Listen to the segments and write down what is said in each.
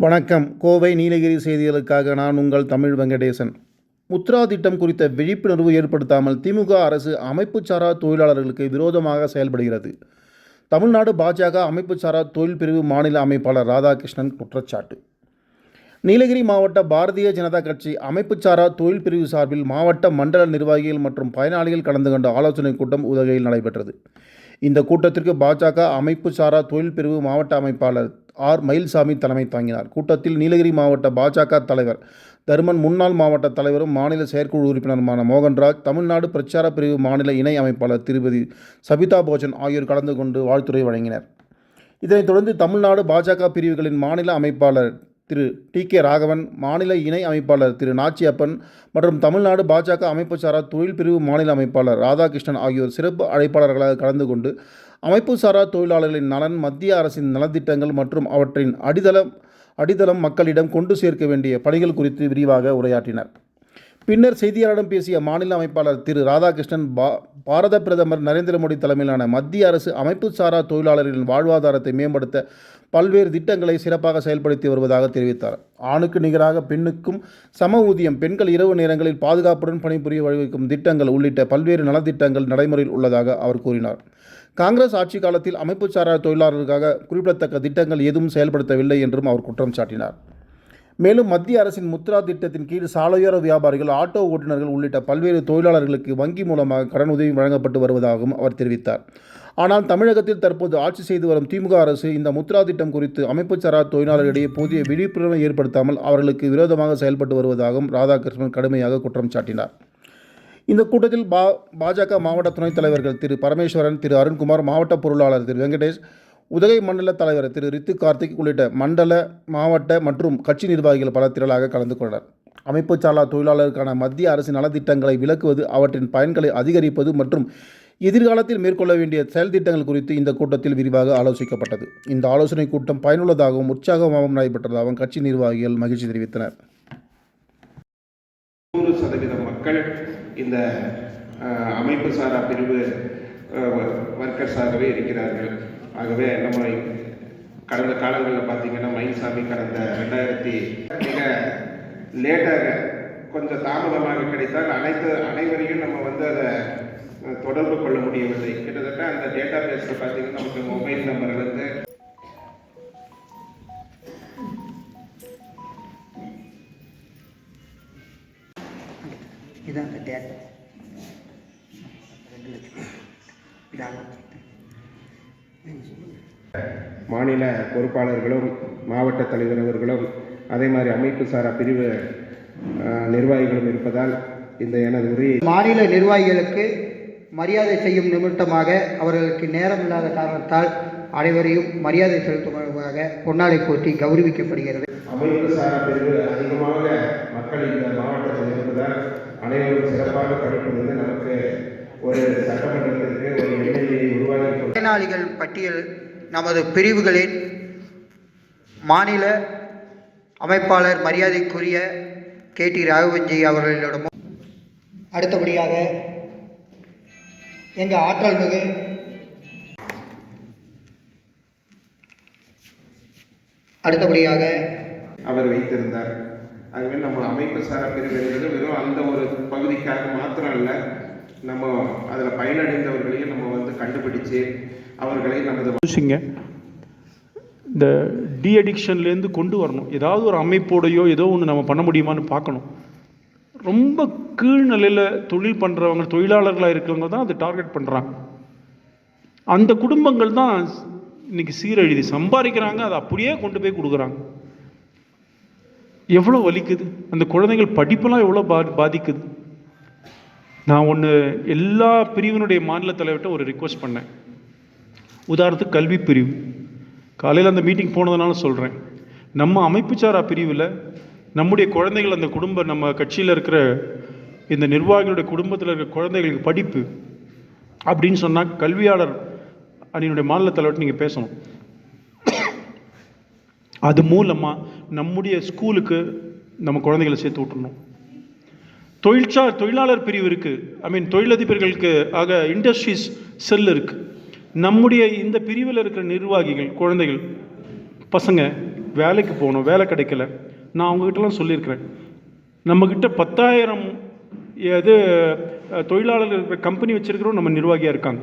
வணக்கம். கோவை நீலகிரி செய்திகளுக்காக நான் உங்கள் தமிழ் வெங்கடேசன். முத்ரா திட்டம் குறித்த விழிப்புணர்வு ஏற்படுத்தாமல் திமுக அரசு அமைப்புச்சாரா தொழிலாளர்களுக்கு விரோதமாக செயல்படுகிறது. தமிழ்நாடு பாஜக அமைப்புச்சாரா தொழில் பிரிவு மாநில அமைப்பாளர் ராதாகிருஷ்ணன் குற்றச்சாட்டு. நீலகிரி மாவட்ட பாரதிய ஜனதா கட்சி அமைப்புச்சாரா தொழில் பிரிவு சார்பில் மாவட்ட மண்டல நிர்வாகிகள் மற்றும் பயனாளிகள் கலந்து கொண்ட ஆலோசனைக் கூட்டம் உதகையில் நடைபெற்றது. இந்த கூட்டத்திற்கு பாஜக அமைப்புச்சாரா தொழில் பிரிவு மாவட்ட அமைப்பாளர் ஆர் மயில்சாமி தலைமை தாங்கினார். கூட்டத்தில் நீலகிரி மாவட்ட பாஜக தலைவர் தருமன் முன்னாள் மாவட்ட தலைவரும் மாநில செயற்குழு உறுப்பினருமான மோகன்ராஜ் தமிழ்நாடு பிரச்சார பிரிவு மாநில இணை அமைப்பாளர் திருப்பதி சபிதா போஜன் ஆகியோர் கலந்து கொண்டு வாழ்த்துறை வழங்கினர். இதனைத் தொடர்ந்து தமிழ்நாடு பாஜக பிரிவுகளின் மாநில அமைப்பாளர் திரு டி கே ராகவன் மாநில இணை அமைப்பாளர் திரு நாச்சியப்பன் மற்றும் தமிழ்நாடு பாஜக அமைப்புசாரா தொழில் பிரிவு மாநில அமைப்பாளர் ராதாகிருஷ்ணன் ஆகியோர் சிறப்பு அழைப்பாளர்களாக கலந்து கொண்டு அமைப்புசாரா தொழிலாளர்களின் நலன் மத்திய அரசின் நலத்திட்டங்கள் மற்றும் அவற்றின் அடித்தளம் அடித்தளம் மக்களிடம் கொண்டு சேர்க்க வேண்டிய பணிகள் குறித்து விரிவாக உரையாற்றினர். பின்னர் செய்தியாளரிடம் பேசிய மாநில அமைப்பாளர் திரு ராதாகிருஷ்ணன் பா பாரத பிரதமர் நரேந்திர மோடி தலைமையிலான மத்திய அரசு அமைப்புசாரா தொழிலாளர்களின் வாழ்வாதாரத்தை மேம்படுத்த பல்வேறு திட்டங்களை சிறப்பாக செயல்படுத்தி வருவதாக தெரிவித்தார். ஆணுக்கு நிகராக பெண்ணுக்கும் சம ஊதியம் பெண்கள் இரவு நேரங்களில் பாதுகாப்புடன் பணிபுரிய வழிவகுக்கும் திட்டங்கள் உள்ளிட்ட பல்வேறு நலத்திட்டங்கள் நடைமுறையில் உள்ளதாக அவர் கூறினார். காங்கிரஸ் ஆட்சி காலத்தில் அமைப்புச்சாரா தொழிலாளர்களுக்காக குறிப்பிடத்தக்க திட்டங்கள் எதுவும் செயல்படுத்தவில்லை என்றும் அவர் குற்றம் சாட்டினார். மேலும் மத்திய அரசின் முத்ரா திட்டத்தின் கீழ் சாலையோர வியாபாரிகள் ஆட்டோ ஓட்டுநர்கள் உள்ளிட்ட பல்வேறு தொழிலாளர்களுக்கு வங்கி மூலமாக கடன் உதவி வழங்கப்பட்டு வருவதாகவும் அவர் தெரிவித்தார். ஆனால் தமிழகத்தில் தற்போது ஆட்சி செய்து வரும் திமுக அரசு இந்த முத்ரா திட்டம் குறித்து அமைப்புச்சாரா தொழிலாளர்களிடையே போதிய விழிப்புணர்வை ஏற்படுத்தாமல் அவர்களுக்கு விரோதமாக செயல்பட்டு வருவதாகவும் ராதாகிருஷ்ணன் கடுமையாக குற்றம் சாட்டினார். இந்த கூட்டத்தில் பா பாஜக மாவட்ட துணைத் தலைவர்கள் திரு பரமேஸ்வரன் திரு அருண்குமார் மாவட்ட பொருளாளர் திரு வெங்கடேஷ் உதகை மண்டல தலைவர் திரு ரித்து கார்த்திக் உள்ளிட்ட மண்டல மாவட்ட மற்றும் கட்சி நிர்வாகிகள் பல திரளாக கலந்து கொண்டனர். அமைப்புச்சாலா தொழிலாளருக்கான மத்திய அரசின் நலத்திட்டங்களை விளக்குவது அவற்றின் பயன்களை அதிகரிப்பது மற்றும் எதிர்காலத்தில் மேற்கொள்ள வேண்டிய செயல் திட்டங்கள் குறித்து இந்த கூட்டத்தில் விரிவாக ஆலோசிக்கப்பட்டது. இந்த ஆலோசனை கூட்டம் பயனுள்ளதாகவும் உற்சாகமாகவும் நடைபெற்றதாகவும் கட்சி நிர்வாகிகள் மகிழ்ச்சி தெரிவித்தனர். நூறு சதவீத மக்கள் இந்த அமைப்பு சாரா பிரிவு ஒர்க்கர்ஸாகவே இருக்கிறார்கள். ஆகவே நம்ம கடந்த காலங்களில் பார்த்தீங்கன்னா மயில்சாமி கடந்த ரெண்டாயிரத்தி மிக லேட்டாக கொஞ்சம் தாமதமாக கிடைத்தால் அனைத்து அனைவரையும் நம்ம வந்து அதை தொடர்பு கொள்ள முடியவில்லை. கிட்டத்தட்ட அந்த டேட்டா பேஸில் பார்த்தீங்கன்னா நமக்கு மொபைல் நம்பர்லேருந்து அந்த டேட் ரெண்டு லட்சம். மாநில பொறுப்பாளர்களும் மாவட்ட தலைவர் அவர்களும் அதே மாதிரி அமைப்பு சாரா பிரிவு நிர்வாகிகளும் இருப்பதால் இந்த எனது உரையை மாநில நிர்வாகிகளுக்கு மரியாதை செய்யும் நிமித்தமாக அவர்களுக்கு நேரம் இல்லாத காரணத்தால் அனைவரையும் மரியாதை செலுத்தும் பொன்னாடை போட்டி கௌரவிக்கப்படுகிறது. அமைப்பு சாரா பிரிவு அதிகமாக மக்கள் இந்த மாவட்டத்தில் இருப்பதால் அனைவரும் சிறப்பாக படிப்பது நமக்கு ஒரு சட்டமன்றத்திற்கு ஒரு எம்எல்ஏ உருவாக்கி பயனாளிகள் பட்டியல் நமது பிரிவுகளின் மாநில அமைப்பாளர் மரியாதைக்குரிய கே டி ராகவன்ஜி அவர்களிடமும் அடுத்தபடியாக எங்கள் ஆற்றல் மிகு அடுத்தபடியாக அவர் வைத்திருந்தார். ஆகவே நம்ம அமைப்பு சாரா பிரிவு என்பது வெறும் அந்த ஒரு பகுதிக்காக மாத்திரம் இல்லை நம்ம அதில் பயனடைந்தவர்களையும் நம்ம வந்து கண்டுபிடிச்சு அவர்களை நமது வசிங்க இந்த டி அடிக்ஷன்லேருந்து கொண்டு வரணும். ஏதாவது ஒரு அமைப்போடையோ ஏதோ ஒன்று நம்ம பண்ண முடியுமான்னு பார்க்கணும். ரொம்ப கீழ்நிலையில் தொழில் பண்ணுறவங்க தொழிலாளர்களாக இருக்கிறவங்க தான் அதை டார்கெட் பண்ணுறாங்க அந்த குடும்பங்கள் தான் இன்னைக்கு சீரழிது சம்பாதிக்கிறாங்க அதை அப்படியே கொண்டு போய் கொடுக்குறாங்க. எவ்வளோ வலிக்குது? அந்த குழந்தைகள் படிப்பெல்லாம் எவ்வளோ பா பாதிக்குது? நான் ஒன்று எல்லா பிரிவினுடைய மாநில தலைவர்கிட்ட ஒரு ரிக்வஸ்ட் பண்ணேன். உதாரணத்துக்கு கல்வி பிரிவு. காலையில் அந்த மீட்டிங் போனதுனால சொல்கிறேன் நம்ம அமைப்புச்சாரா பிரிவில் நம்முடைய குழந்தைகள் அந்த குடும்ப நம்ம கட்சியில் இருக்கிற இந்த நிர்வாகிகளுடைய குடும்பத்தில் இருக்கிற குழந்தைகளுக்கு படிப்பு அப்படின்னு சொன்னால் கல்வியாளர் அணியினுடைய மாநில தலைவர்கிட்ட நீங்கள் பேசணும். அது மூலமாக நம்முடைய ஸ்கூலுக்கு நம்ம குழந்தைகளை சேர்த்து விட்டுணும் தொழிற்சா தொழிலாளர் பிரிவு இருக்குது ஐ மீன் தொழிலதிபர்களுக்கு ஆக இண்டஸ்ட்ரீஸ் செல் இருக்குது நம்முடைய இந்த பிரிவில் இருக்கிற நிர்வாகிகள் குழந்தைகள் பசங்க வேலைக்கு போகணும் வேலை கிடைக்கல. நான் அவங்ககிட்டலாம் சொல்லியிருக்கிறேன். நம்மக்கிட்ட பத்தாயிரம் இது தொழிலாளர் தொழிலாளர்கள் இருக்கிற கம்பெனி வச்சுருக்கிறோம் நம்ம நிர்வாகியாக இருக்காங்க.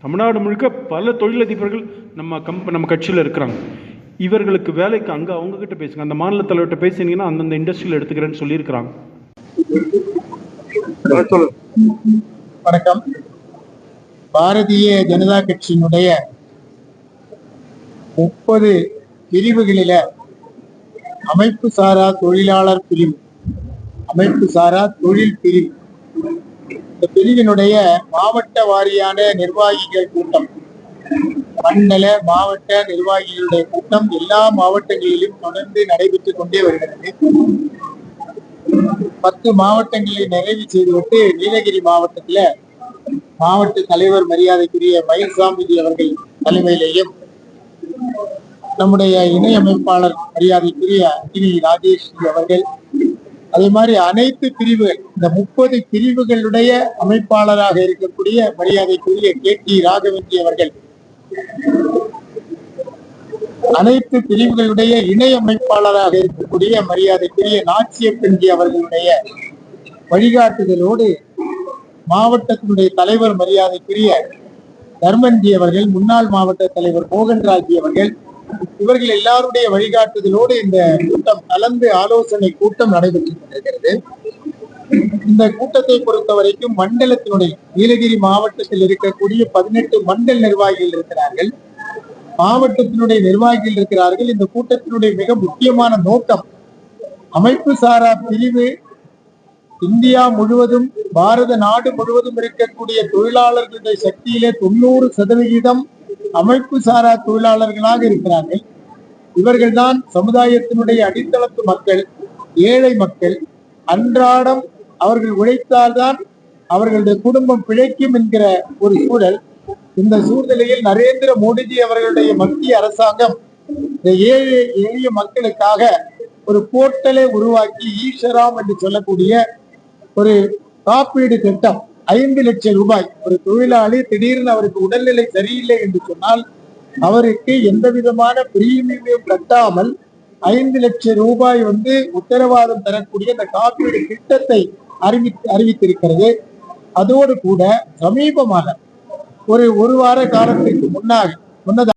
தமிழ்நாடு முழுக்க பல தொழிலதிபர்கள் நம்ம கம்ப நம்ம கட்சியில் இருக்கிறாங்க. இவர்களுக்கு வேலைக்கு அங்கே அவங்கக்கிட்ட பேசுங்க. அந்த மாநில தலைவர்கிட்ட பேசினீங்கன்னா அந்தந்த இண்டஸ்ட்ரியில் எடுத்துக்கிறேன்னு சொல்லியிருக்கிறாங்க. வணக்கம். பாரதிய ஜனதா கட்சியினுடைய முப்பது பிரிவுகளில அமைப்பு சாரா தொழிலாளர் பிரிவு அமைப்பு சாரா தொழில் பிரிவு. இந்த பிரிவினுடைய மாவட்ட வாரியான நிர்வாகிகள் கூட்டம். மண்டல மாவட்ட நிர்வாகிகளுடைய கூட்டம் எல்லா மாவட்டங்களிலும் தொடர்ந்து நடைபெற்றுக் கொண்டே வருகிறது. பத்து மாவட்டங்களை நிறைவு செய்துவிட்டு நீலகிரி மாவட்டத்துல மாவட்ட தலைவர் மரியாதைக்குரிய மயில்சாமிஜி அவர்கள் தலைமையிலேயும் நம்முடைய இணையமைப்பாளர் மரியாதைக்குரிய அக்னி ராஜேஷ் அவர்கள் அதே மாதிரி அனைத்து பிரிவுகள் இந்த முப்பது பிரிவுகளுடைய அமைப்பாளராக இருக்கக்கூடிய மரியாதைக்குரிய கே டி ராகவன்ஜி அவர்கள் அனைத்து பிரிவுகளுடைய இணை அமைப்பாளராக இருக்கக்கூடிய மரியாதைக்குரிய நாச்சிய பெண்ஜி அவர்களுடைய வழிகாட்டுதலோடு மாவட்டத்தினுடைய தலைவர் மரியாதைக்குரிய தர்மன்ஜி அவர்கள் முன்னாள் மாவட்ட தலைவர் மோகன்ராஜி அவர்கள் இவர்கள் எல்லாருடைய வழிகாட்டுதலோடு இந்த கூட்டம் கலந்து ஆலோசனை கூட்டம் நடைபெற்று கொண்டிருக்கிறது. இந்த கூட்டத்தை பொறுத்த வரைக்கும் மண்டலத்தினுடைய நீலகிரி மாவட்டத்தில் இருக்கக்கூடிய பதினெட்டு மண்டல் நிர்வாகிகள் இருக்கிறார்கள். மாவட்டத்தினுடைய நிர்வாகிகள் இருக்கிறார்கள். இந்த கூட்டத்தினுடைய மிக முக்கியமான நோக்கம் அமைப்பு சாரா பிரிவு. இந்தியா முழுவதும் பாரத நாடு முழுவதும் இருக்கக்கூடிய தொழிலாளர்களுடைய சக்தியிலே தொண்ணூறு சதவிகிதம் அமைப்பு சாரா தொழிலாளர்களாக இருக்கிறார்கள். இவர்கள்தான் சமுதாயத்தினுடைய அடித்தளத்து மக்கள் ஏழை மக்கள் அன்றாடம் அவர்கள் உழைத்தால்தான் அவர்களுடைய குடும்பம் பிழைக்கும் என்கிற ஒரு சூழல். இந்த சூழ்நிலையில் நரேந்திர மோடிஜி அவர்களுடைய மத்திய அரசாங்கம் இந்த ஏழை எளிய மக்களுக்காக ஒரு போர்ட்டலை உருவாக்கி ஈஸ்வராம் என்று சொல்லக்கூடிய ஒரு காப்பீடு திட்டம் ஐந்து லட்சம் ரூபாய். ஒரு தொழிலாளி திடீர்னு அவருக்கு உடல்நிலை சரியில்லை என்று சொன்னால் அவருக்கு எந்த விதமான பிரீமியம் கட்டாமல் ஐந்து லட்சம் ரூபாய் வந்து உத்தரவாதம் தரக்கூடிய அந்த காப்பீடு திட்டத்தை அறிவி அறிவித்திருக்கிறது. அதோடு கூட சமீபமாக ஒரு ஒரு வார காலத்திற்கு முன்னாக முன்னதாக